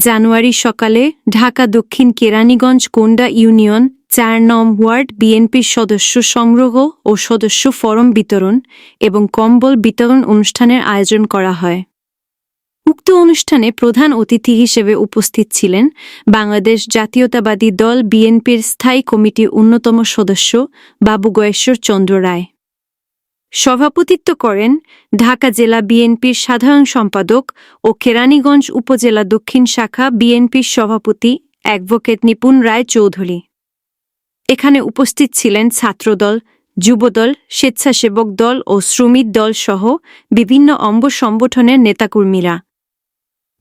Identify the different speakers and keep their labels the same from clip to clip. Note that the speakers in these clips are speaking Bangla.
Speaker 1: জানুয়ারি সকালে ঢাকা দক্ষিণ কেরানীগঞ্জ কোন্ডা ইউনিয়ন চার নম ওয়ার্ড বিএনপির সদস্য সংগ্রহ ও সদস্য ফরম বিতরণ এবং কম্বল বিতরণ অনুষ্ঠানের আয়োজন করা হয়। উক্ত অনুষ্ঠানে প্রধান অতিথি হিসেবে উপস্থিত ছিলেন বাংলাদেশ জাতীয়তাবাদী দল বিএনপির স্থায়ী কমিটির অন্যতম সদস্য বাবু গয়েশ্বর চন্দ্র রায়। সভাপতিত্ব করেন ঢাকা জেলা বিএনপির সাধারণ সম্পাদক ও কেরানীগঞ্জ উপজেলা দক্ষিণ শাখা বিএনপির সভাপতি অ্যাডভোকেট নিপুণ রায় চৌধুরী। এখানে উপস্থিত ছিলেন ছাত্রদল, যুবদল, স্বেচ্ছাসেবক দল ও শ্রমিক দল সহ বিভিন্ন অম্ব সংগঠনের নেতাকর্মীরা।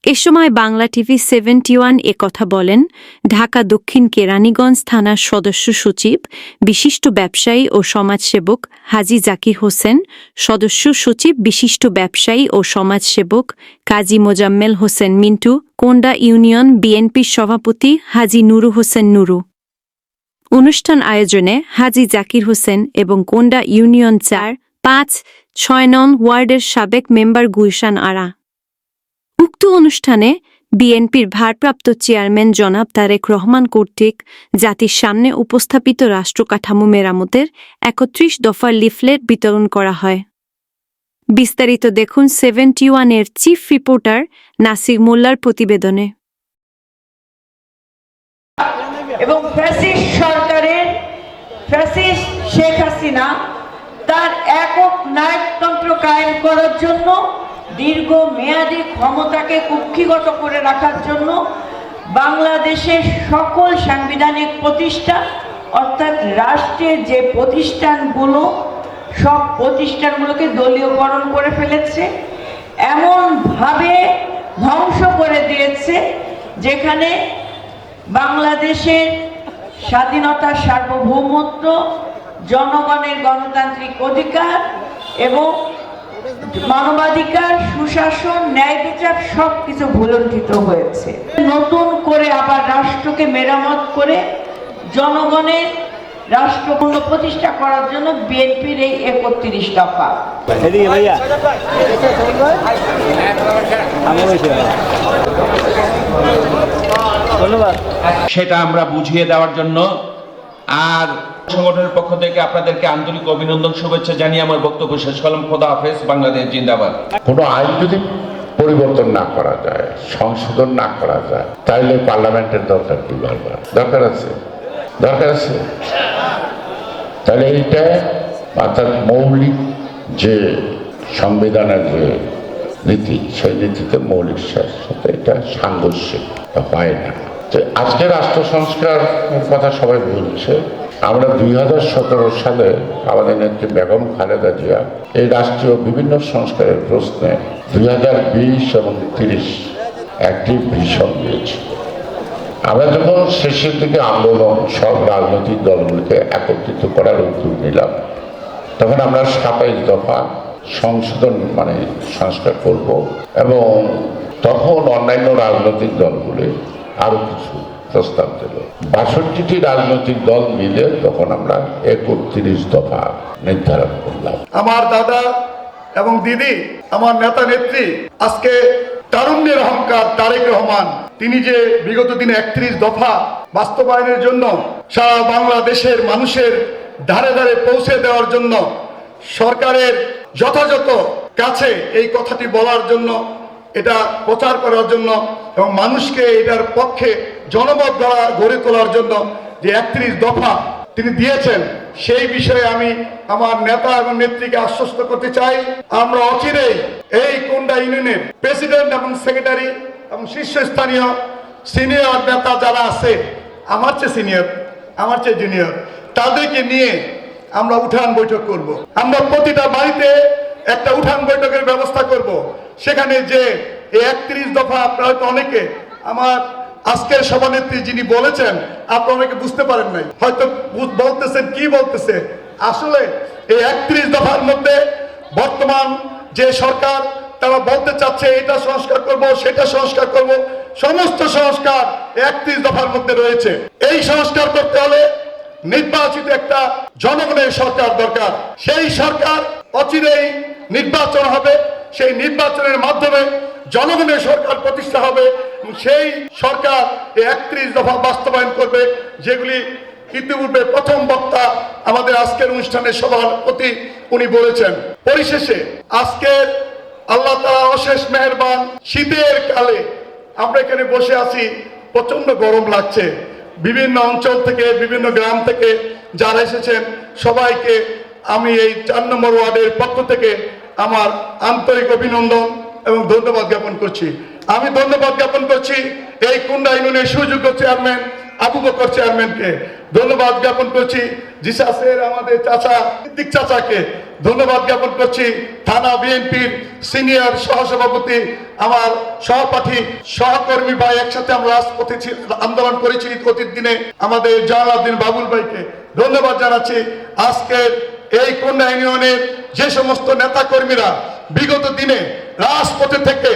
Speaker 1: এ সময় বাংলা টিভি সেভেন্টি ওয়ান কথা বলেন ঢাকা দক্ষিণ কেরানীগঞ্জ থানার সদস্য সচিব, বিশিষ্ট ব্যবসায়ী ও সমাজসেবক হাজি জাকির হোসেন, সদস্য সচিব, বিশিষ্ট ব্যবসায়ী ও সমাজসেবক কাজী মোজাম্মেল হোসেন মিন্টু, কোন্ডা ইউনিয়ন বিএনপির সভাপতি হাজি নুরু হোসেন নুরু। অনুষ্ঠান আয়োজনে হাজি জাকির হোসেন এবং কোন্ডা ইউনিয়ন চার পাঁচ ছয় নং ওয়ার্ডের সাবেক মেম্বার গুলশান আরা। উক্ত অনুষ্ঠানে বিএনপির ভারপ্রাপ্ত চেয়ারম্যান জনাব তারেক রহমান কর্তৃক জাতির সামনে উপস্থাপিত রাষ্ট্রকাঠামো মেরামতের একত্রিশ দফার লিফলেট বিতরণ করা হয়। বিস্তারিত দেখুন সেভেন্টি ওয়ানের চিফ রিপোর্টার নাসির মোল্লার প্রতিবেদনে।
Speaker 2: এবং ফ্যাসিস্ট সরকারের ফ্যাসিস্ট শেখ হাসিনা তার একক নায়কতন্ত্র কায়েম করার জন্য দীর্ঘ মেয়াদী ক্ষমতাকে কুক্ষিগত করে রাখার জন্য বাংলাদেশের সকল সাংবিধানিক প্রতিষ্ঠা, অর্থাৎ রাষ্ট্রের যে প্রতিষ্ঠানগুলো, সব প্রতিষ্ঠানগুলোকে দলীয়করণ করে ফেলেছে, এমনভাবে ধ্বংস করে দিয়েছে, যেখানে বাংলাদেশের স্বাধীনতা সার্বভৌমত্ব, জনগণের গণতান্ত্রিক অধিকার এবং মানবাধিকার সুশাসন ন্যায় বিচার সব কিছু ভুলণ্ঠিত হয়েছে। নতুন করে আবার রাষ্ট্রকে মেরামত করে জনগণের রাষ্ট্রপূর্ণ প্রতিষ্ঠা করার জন্য বিএনপির এই একত্রিশ দফা।
Speaker 3: সেটা আমরা বুঝিয়ে দেওয়ার জন্য আর সংগঠনের পক্ষ থেকে আপনাদেরকে আন্তরিক অভিনন্দন, শুভেচ্ছা জানিয়ে আমার বক্তব্য শেষ করলাম। খোদা হাফেজ, বাংলাদেশ জিন্দাবাদ।
Speaker 4: কোনো আইন যদি পরিবর্তন না করা যায়, সংশোধন না করা যায় তাহলে পার্লামেন্টের দরকার কি বারবার? দরকার আছে? দরকার আছে? তাহলে এইটা অর্থাৎ মৌলিক যে সংবিধানের যে নীতি, সেই নীতিতে মৌলিক সাথে এটা সাংঘর্ষিক হয় না। আজকে রাষ্ট্র সংস্কার কথা সবাই বলছে আমরা দুই হাজার সতেরো সালে আমাদের নেত্রী বেগম খালেদা জিয়া এই রাষ্ট্রীয় বিভিন্ন সংস্কারের প্রশ্নে দুই হাজার বিশ এবং তিরিশ একটি ভীষণ দিয়েছি আমরা যখন শেষের দিকে আন্দোলন, সব রাজনৈতিক দলগুলিকে একত্রিত করার উদ্যোগ নিলাম, তখন আমরা সাতাইশ দফা সংশোধন মানে সংস্কার করব এবং তখন অন্যান্য রাজনৈতিক দলগুলি আরও কিছু প্রস্তাব দিল। বাষট্টিটি রাজনৈতিক দল মিলে তখন আমরা একত্রিশ দফা নির্ধারণ করলাম।
Speaker 5: আমার দাদা এবং দিদি, আমার নেতা নেত্রী, আজকে তারুণ্যের অহংকার তারেক রহমান, তিনি যে বিগত দিনে একত্রিশ দফা বাস্তবায়নের জন্য সারা বাংলাদেশের মানুষের ধারে ধারে পৌঁছে দেওয়ার জন্য সরকারের যথাযথ কাছে এই কথাটি বলার জন্য, এটা প্রচার করার জন্য এবং মানুষকে এটার পক্ষে জনমত দ্বারা গড়ে তোলার জন্য যে একত্রিশ দফা তিনি দিয়েছেন, সেই বিষয়ে আমি আমার নেতা এবং নেত্রীকে আশ্বস্ত করতে চাই আমরা অচিরেই এই কোন্ডা ইউনিয়নের প্রেসিডেন্ট এবং সেক্রেটারি এবং শীর্ষস্থানীয় সিনিয়র নেতা যারা আছে, আমার চেয়ে সিনিয়র, আমার চেয়ে জুনিয়র, তাদেরকে নিয়ে আমরা উঠান বৈঠক করব। আমরা প্রতিটা বাড়িতে একটা উঠান বৈঠকের ব্যবস্থা করব। সেখানে যে এই একত্রিশ দফা, আপনারা হয়তো অনেকে আমার আজকের সভানেত্রী যিনি বলেছেন, আপনারা অনেকে বুঝতে পারেন নাই। হয়তো বলতেছেন, কি বলতেছে? আসলে এই একত্রিশ দফার মধ্যে বর্তমান যে সরকার, তারা বলতে চাচ্ছে, এটা সংস্কার করব, সেটা সংস্কার করব, সমস্ত সংস্কার একত্রিশ দফার মধ্যে রয়েছে। এই সংস্কার করতে হলে নির্বাচিত একটা জনগণের সরকার দরকার। সেই সরকার অচিরেই নির্বাচন হবে, সেই নির্বাচনের মাধ্যমে জনগণের সরকার প্রতিষ্ঠা হবে সেই সরকার একত্রিশ দফা বাস্তবায়ন করবে, যেগুলি ইতিপূর্বে প্রথম বক্তা আমাদের আজকের অনুষ্ঠানের সভাপতি উনি বলেছেন। পরিশেষে আজকের আল্লাহ তাআলা অশেষ মেহেরবান শীতের কালে আমরা এখানে বসে আছি প্রচণ্ড গরম লাগছে। বিভিন্ন অঞ্চল থেকে, বিভিন্ন গ্রাম থেকে যারা এসেছেন, সবাইকে আমি এই চার নম্বর ওয়ার্ডের পক্ষ থেকে আমার আন্তরিক অভিনন্দন। এবং ধন্যবাদ জ্ঞাপন করছি। আমি ধন্যবাদ জ্ঞাপন করছি এই কুন্ডা ইউনিয়নের সুযোগ্য চেয়ারম্যান, আবু বকর চেয়ারম্যানকে। ধন্যবাদ জ্ঞাপন করছি জিসাসের আমাদের চাচা চাচাকে। ধন্যবাদ জ্ঞাপন করছি থানা বিএনপির সিনিয়র সহসভাপতি, আমার সহপাঠী, সহকর্মী ভাই একসাথে আমরা রাজপথে আন্দোলন করেছি অতীত দিনে, আমাদের জালালউদ্দিন বাবুল ভাইকে। ধন্যবাদ জানাচ্ছি। আজকের এই কন্যা ইউনিয়নের যে সমস্ত নেতা কর্মীরা বিগত দিনে রাজপথে থেকে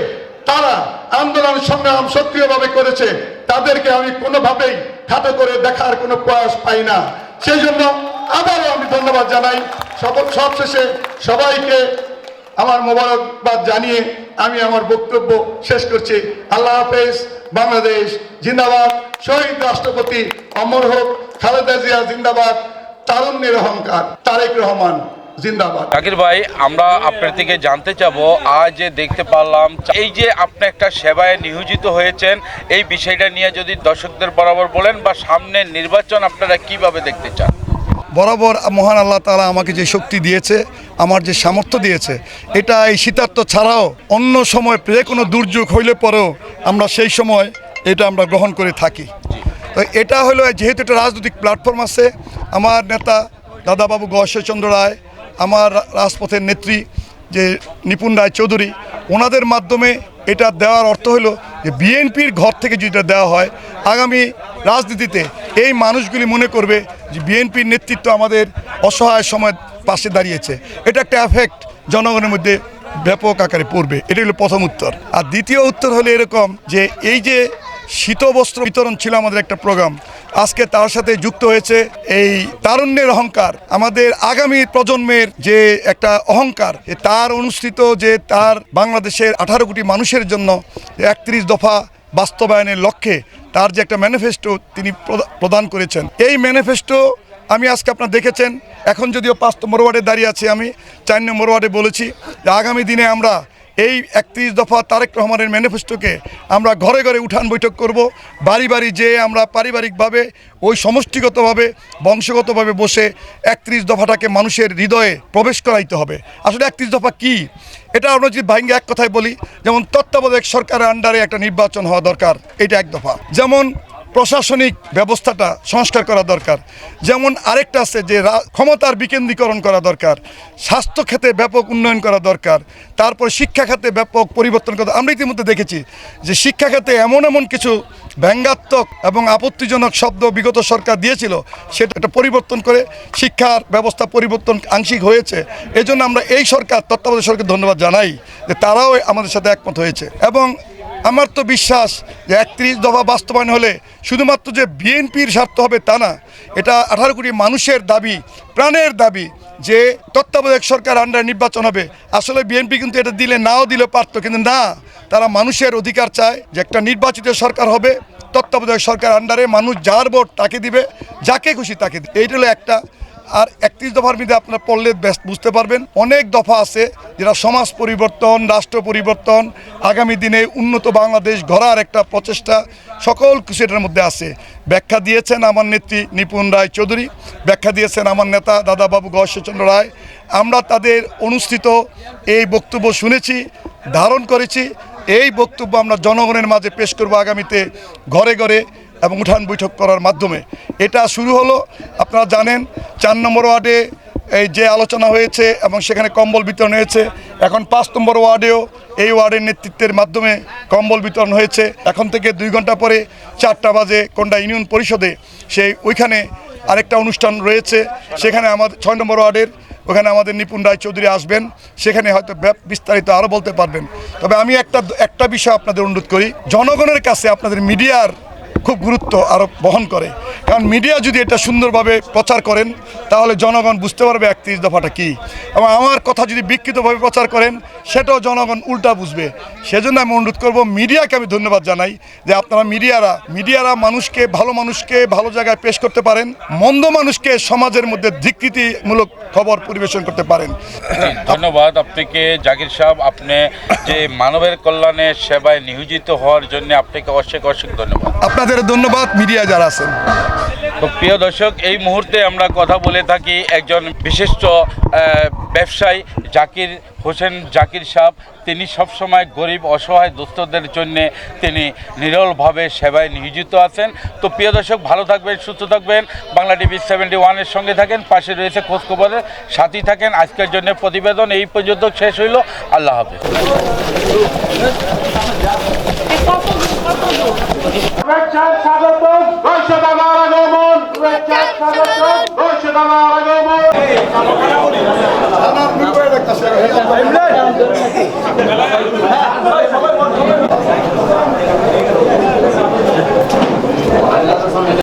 Speaker 5: তারা আন্দোলন সংগ্রাম সক্রিয়ভাবে করেছে, তাদেরকে আমি কোনোভাবেই খাটো করে দেখার কোনো প্রয়াস পাই না। সেই জন্য আবারও আমি ধন্যবাদ জানাই। সব সবশেষে সবাইকে আমার মোবারকবাদ জানিয়ে আমি আমার বক্তব্য শেষ করছি। আল্লাহ হাফেজ, বাংলাদেশ জিন্দাবাদ। শহীদ রাষ্ট্রপতি অমর হোক, খালেদা জিয়া জিন্দাবাদ, তারুণ্যের অহংকার, তারেক রহমান। জিন্দাবাদ।
Speaker 6: জাকির ভাই আমরা আপনার থেকে জানতে চাবো আজ দেখতে পারলাম এই যে আপনি একটা সেবায় নিয়োজিত হয়েছেন এই বিষয়টা নিয়ে যদি দর্শকদের বরাবর বলেন বা সামনের নির্বাচন আপনারা কীভাবে দেখতে চান?
Speaker 5: বরাবর মহান আল্লাহ তাআলা আমাকে যে শক্তি দিয়েছে আমার যে সামর্থ্য দিয়েছে এটা এই শীতার্থ ছাড়াও অন্য সময় যে কোনো দুর্যোগ হইলে পরেও আমরা সেই সময় এটা আমরা গ্রহণ করে থাকি। তো এটা হলো যেহেতু একটা রাজনৈতিক প্ল্যাটফর্ম আছে আমার নেতা দাদাবাবু গহশ্বরচন্দ্র রায় আমার রাজপথের নেত্রী যে নিপুণ রায় চৌধুরী, ওনাদের মাধ্যমে এটা দেওয়ার অর্থ হলো যে বিএনপির ঘর থেকে যদি এটা দেওয়া হয়, আগামী রাজনীতিতে এই মানুষগুলি মনে করবে যে বিএনপির নেতৃত্ব আমাদের অসহায় সময় পাশে দাঁড়িয়েছে। এটা একটা এফেক্ট জনগণের মধ্যে ব্যাপক আকারে পড়বে। এটা হলো প্রথম উত্তর। আর দ্বিতীয় উত্তর হলো এরকম যে এই যে শীতবস্ত্র বিতরণ ছিল আমাদের একটা প্রোগ্রাম। আজকে তার সাথে যুক্ত হয়েছে এই তারুণ্যের অহংকার। আমাদের আগামী প্রজন্মের যে একটা অহংকার তার অনুষ্ঠিত যে তার বাংলাদেশের আঠারো কোটি মানুষের জন্য একত্রিশ দফা বাস্তবায়নের লক্ষ্যে তার যে একটা ম্যানিফেস্টো তিনি প্রদা- প্রদান করেছেন। এই ম্যানিফেস্টো আমি আজকে আপনার দেখেছেন। এখন যদিও পাঁচ নম্বর ওয়ার্ডে দাঁড়িয়ে আছি আমি, চার নম্বর ওয়ার্ডে বলেছি যে আগামী দিনে আমরা এই একত্রিশ দফা তারেক রহমানের ম্যানিফেস্টোকে আমরা ঘরে ঘরে উঠান বৈঠক করব। বাড়ি বাড়ি যেয়ে আমরা পারিবারিকভাবে, ওই সমষ্টিগতভাবে, বংশগতভাবে বসে একত্রিশ দফাটাকে মানুষের হৃদয়ে প্রবেশ করাইতে হবে। আসলে একত্রিশ দফা কি? এটা আমরা যদি ভাঙ্গে এক কথায় বলি, যেমন তত্ত্বাবধায়ক সরকারের আন্ডারে একটা নির্বাচন হওয়া দরকার, এটা এক দফা। যেমন প্রশাসনিক ব্যবস্থাটা সংস্কার করা দরকার। যেমন আরেকটা আছে যে ক্ষমতার বিকেন্দ্রীকরণ করা দরকার, স্বাস্থ্য ব্যাপক উন্নয়ন করা দরকার, তারপর শিক্ষা খাতে ব্যাপক পরিবর্তন করা আমরা ইতিমধ্যে দেখেছি যে শিক্ষা খাতে এমন এমন কিছু ব্যঙ্গাত্মক এবং আপত্তিজনক শব্দ বিগত সরকার দিয়েছিল, সেটা একটা পরিবর্তন করে শিক্ষার ব্যবস্থা পরিবর্তন আংশিক হয়েছে। এই জন্য আমরা এই সরকার তত্ত্বাবধায়ক সরকার ধন্যবাদ জানাই যে তারাও আমাদের সাথে একমত হয়েছে। এবং আমার তো বিশ্বাস যে একত্রিশ দফা বাস্তবায়ন হলে শুধুমাত্র যে বিএনপির স্বার্থ হবে তা না, এটা আঠারো কোটি মানুষের দাবি, প্রাণের দাবি যে তত্ত্বাবধায়ক সরকার আন্ডার নির্বাচন হবে। আসলে বিএনপি কিন্তু এটা দিলে, নাও দিলে পারতো, কিন্তু না। তারা মানুষের অধিকার চায় যে একটা নির্বাচিত সরকার হবে, তত্ত্বাবধায়ক সরকার আন্ডারে মানুষ যার ভোট তাকে দিবে, যাকে খুশি তাকে দিবে। এইটা হলো একটা। আর একত্রিশ দফার মধ্যে আপনারা পড়লে বেশ বুঝতে পারবেন। অনেক দফা আছে যেটা সমাজ পরিবর্তন, রাষ্ট্র পরিবর্তন, আগামী দিনে উন্নত বাংলাদেশ গড়ার একটা প্রচেষ্টা, সকল কিছু এটার মধ্যে আছে। ব্যাখ্যা দিয়েছেন আমার নেত্রী নিপুণ রায় চৌধুরী, ব্যাখ্যা দিয়েছেন আমার নেতা দাদাবাবু গহশ্বরচন্দ্র রায়। আমরা তাদের অনুষ্ঠিত এই বক্তব্য শুনেছি, ধারণ করেছি। এই বক্তব্য আমরা জনগণের মাঝে পেশ করব আগামীতে ঘরে ঘরে। এবং উঠান বৈঠক করার মাধ্যমে। এটা শুরু হলো, আপনারা জানেন, চার নম্বর ওয়ার্ডে এই যে আলোচনা হয়েছে এবং সেখানে কম্বল বিতরণ হয়েছে, এখন পাঁচ নম্বর ওয়ার্ডেও এই ওয়ার্ডের নেতৃত্বের মাধ্যমে কম্বল বিতরণ হয়েছে। এখন থেকে দুই ঘণ্টা পরে চারটা বাজে কোনটা ইউনিয়ন পরিষদে সেই ওইখানে আরেকটা অনুষ্ঠান রয়েছে। সেখানে আমাদের ছয় নম্বর ওয়ার্ডের, ওখানে আমাদের নিপুণ রায় চৌধুরী আসবেন। সেখানে হয়তো বিস্তারিত আরও বলতে পারবেন। তবে আমি একটা একটা বিষয় আপনাদের অনুরোধ করি। জনগণের কাছে, আপনাদের মিডিয়ার খুব গুরুত্ব আরোপ বহন করে। কারণ মিডিয়া যদি এটা সুন্দরভাবে প্রচার করেন, তাহলে জনগণ বুঝতে পারবে একত্রিশ দফাটা কী। এবং আমার কথা যদি বিকৃতভাবে প্রচার করেন সেটাও জনগণ উল্টা বুঝবে। সেজন্য আমি অনুরোধ করব মিডিয়াকে আমি ধন্যবাদ জানাই যে আপনারা মিডিয়ারা মিডিয়ারা মানুষকে ভালো মানুষকে ভালো জায়গায় পেশ করতে পারেন মন্দ মানুষকে সমাজের মধ্যে ধিকৃতিমূলক খবর পরিবেশন করতে পারেন।
Speaker 6: ধন্যবাদ আপনাকে। জাকির সাহেব আপনি যে মানবের কল্যাণে সেবায় নিয়োজিত হওয়ার জন্য আপনাকে অশেষ অশেষ ধন্যবাদ।
Speaker 5: আপনাদের ধন্যবাদ মিডিয়া যারা আছেন।
Speaker 6: তো প্রিয় দর্শক এই মুহূর্তে আমরা কথা বলে থাকি একজন বিশিষ্ট ব্যবসায়ী জাকির হোসেন, জাকির সাহেব তিনি সবসময় গরিব, অসহায় দুস্থদের জন্য তিনি নিরলভাবে সেবায় নিয়োজিত আছেন। তো প্রিয় দর্শক, ভালো থাকবেন, সুস্থ থাকবেন। বাংলা টিভি সেভেন্টি ওয়ানের সঙ্গে থাকেন, পাশে রয়েছে খোঁজখবরের সাথী থাকেন। আজকের জন্য প্রতিবেদন এই পর্যন্ত শেষ হইল। আল্লাহ হাফেজ।
Speaker 7: স্বাগত عملان.